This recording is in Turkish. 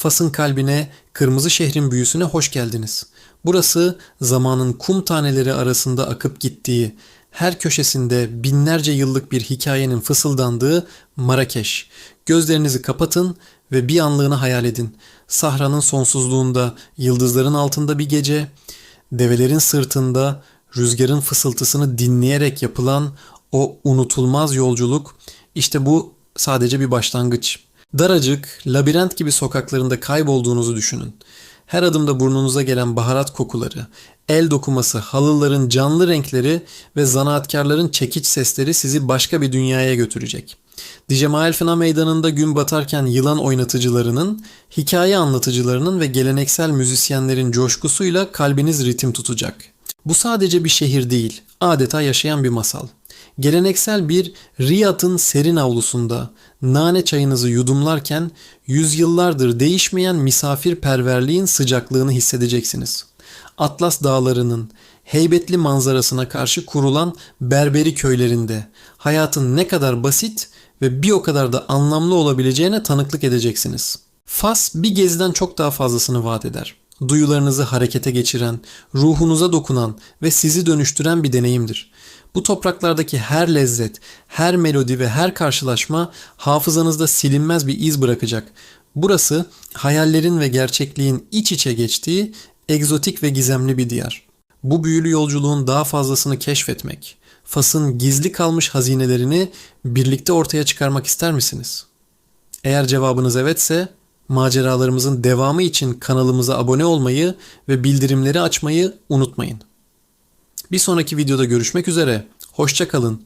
Fas'ın kalbine, kırmızı şehrin büyüsüne hoş geldiniz. Burası zamanın kum taneleri arasında akıp gittiği, her köşesinde binlerce yıllık bir hikayenin fısıldandığı Marrakeş. Gözlerinizi kapatın ve bir anlığına hayal edin. Sahranın sonsuzluğunda, yıldızların altında bir gece, develerin sırtında rüzgarın fısıltısını dinleyerek yapılan o unutulmaz yolculuk işte bu sadece bir başlangıç. Daracık, labirent gibi sokaklarında kaybolduğunuzu düşünün. Her adımda burnunuza gelen baharat kokuları, el dokuması, halıların canlı renkleri ve zanaatkarların çekiç sesleri sizi başka bir dünyaya götürecek. Dicemal Fına Meydanı'nda gün batarken yılan oynatıcılarının, hikaye anlatıcılarının ve geleneksel müzisyenlerin coşkusuyla kalbiniz ritim tutacak. Bu sadece bir şehir değil, adeta yaşayan bir masal. Geleneksel bir Riyad'ın serin avlusunda nane çayınızı yudumlarken yüzyıllardır değişmeyen misafirperverliğin sıcaklığını hissedeceksiniz. Atlas dağlarının heybetli manzarasına karşı kurulan berberi köylerinde hayatın ne kadar basit ve bir o kadar da anlamlı olabileceğine tanıklık edeceksiniz. Fas bir geziden çok daha fazlasını vaat eder. Duyularınızı harekete geçiren, ruhunuza dokunan ve sizi dönüştüren bir deneyimdir. Bu topraklardaki her lezzet, her melodi ve her karşılaşma hafızanızda silinmez bir iz bırakacak. Burası hayallerin ve gerçekliğin iç içe geçtiği egzotik ve gizemli bir diyar. Bu büyülü yolculuğun daha fazlasını keşfetmek, Fas'ın gizli kalmış hazinelerini birlikte ortaya çıkarmak ister misiniz? Eğer cevabınız evetse, maceralarımızın devamı için kanalımıza abone olmayı ve bildirimleri açmayı unutmayın. Bir sonraki videoda görüşmek üzere. Hoşça kalın.